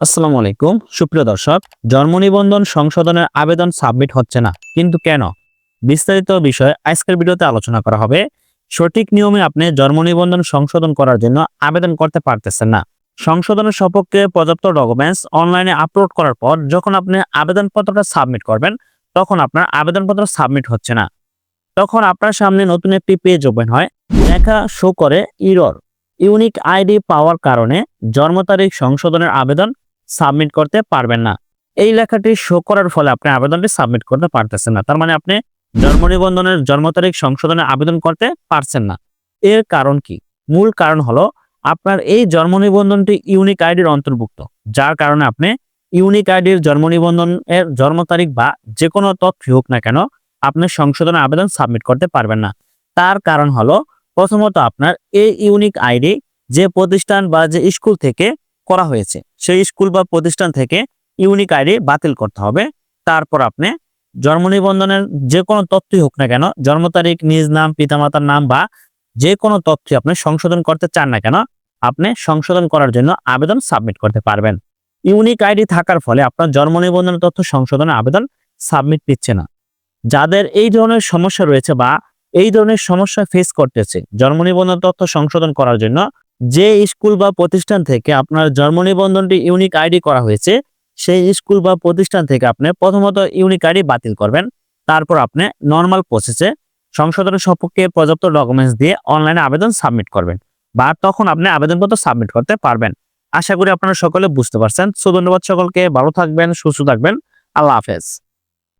আসসালামু আলাইকুম। সুপ্রিয় দর্শক, জন্ম নিবন্ধন সংশোধনের আবেদন সাবমিট হচ্ছে না, কিন্তু কেন? বিস্তারিত বিষয়ে আজকের ভিডিওতে আলোচনা করা হবে। সঠিক নিয়মে আপনি জন্ম নিবন্ধন সংশোধন করার জন্য আবেদন করতে পারতেছেন না। সংশোধনের সপক্ষে পর্যাপ্ত ডকুমেন্টস অনলাইনে আপলোড করার পর যখন আপনি আবেদনপত্রটা সাবমিট করবেন, তখন আপনার আবেদনপত্র সাবমিট হচ্ছে না। তখন আপনার সামনে নতুন একটি পেজ ওপেন হয়, লেখা শো করে ইরর ইউনিক আইডি পাওয়ার কারণে জন্ম তারিখ সংশোধনের আবেদন সাবমিট করতে পারবেন না। এই লেখাটি শো করার ফলে আপনি আবেদনটি সাবমিট করতে পারতেছেন না। তার মানে আপনি জন্ম নিবন্ধনের জন্ম তারিখ সংশোধনের আবেদন করতে পারছেন না। এর কারণ কি? মূল কারণ হলো আপনার এই জন্ম নিবন্ধনটি ইউনিক আইডির অন্তর্ভুক্ত। যার কারণে আপনি ইউনিক আইডির জন্ম নিবন্ধনের জন্ম তারিখ বা যে কোনো তথ্য হোক না কেন আপনি সংশোধনের আবেদন সাবমিট করতে পারবেন না। তার কারণ হলো প্রথমত আপনার এই ইউনিক আইডি যে প্রতিষ্ঠান বা যে স্কুল থেকে করা হয়েছে সেই স্কুল বা প্রতিষ্ঠান থেকে ইউনিক আইডি বাতিল করতে হবে। তারপর আপনি জন্ম নিবন্ধনের যে কোনো তথ্যই হোক না কেন, জন্ম তারিখ, নিজ নাম, পিতামাতার নাম বা যে কোনো তথ্য আপনি সংশোধন করতে চান না কেন, আপনি সংশোধন করার জন্য আবেদন সাবমিট করতে পারবেন। ইউনিক আইডি থাকার ফলে আপনার জন্ম নিবন্ধন তথ্য সংশোধনের আবেদন সাবমিট দিচ্ছে না। যাদের এই ধরনের সমস্যা রয়েছে বা এই ধরনের সমস্যা ফেস করতেছে, জন্ম নিবন্ধন তথ্য সংশোধন করার জন্য যে স্কুল বা প্রতিষ্ঠান থেকে আপনার জন্ম নিবন্ধনটি ইউনিক আইডি করা হয়েছে, সেই স্কুল বা প্রতিষ্ঠান থেকে আপনি প্রথমত ইউনিক আইডি বাতিল করবেন। তারপর আপনি নর্মাল প্রসেসে সংশোধনের সপক্ষে পর্যাপ্ত ডকুমেন্টস দিয়ে অনলাইনে আবেদন সাবমিট করবেন বা তখন আপনি আবেদনপত্র সাবমিট করতে পারবেন। আশা করি আপনারা সকলে বুঝতে পারছেন। সো, ধন্যবাদ সকলকে। ভালো থাকবেন, সুস্থ থাকবেন। আল্লাহ হাফেজ।